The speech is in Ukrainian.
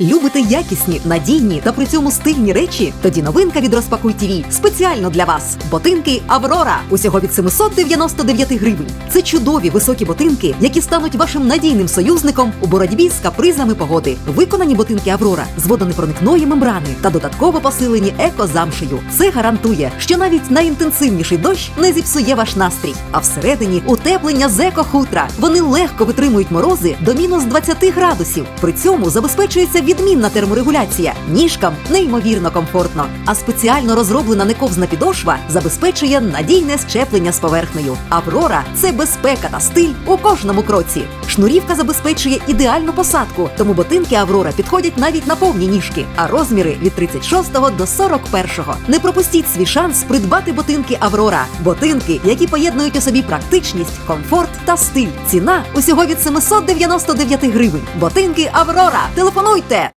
Любите якісні, надійні та при цьому стильні речі? Тоді новинка від Розпакуй ТІВІ спеціально для вас. Ботинки Аврора усього від 799 гривень. Це чудові високі ботинки, які стануть вашим надійним союзником у боротьбі з капризами погоди. Виконані ботинки Аврора з водонепроникної мембрани та додатково посилені еко-замшею. Це гарантує, що навіть найінтенсивніший дощ не зіпсує ваш настрій. А всередині утеплення з еко-хутра. Вони легко витримують морози до мінус 20 градусів. При цьому забезпечується відмінна терморегуляція. Ніжкам неймовірно комфортно. А спеціально розроблена нековзна підошва забезпечує надійне щеплення з поверхнею. Аврора це безпека та стиль у кожному кроці. Шнурівка забезпечує ідеальну посадку, тому ботинки Аврора підходять навіть на повні ніжки, а розміри від 36 до 41. Не пропустіть свій шанс придбати ботинки Аврора. Ботинки, які поєднують у собі практичність, комфорт та стиль. Ціна усього від 799 гривень. Ботинки Аврора. Телефонуйте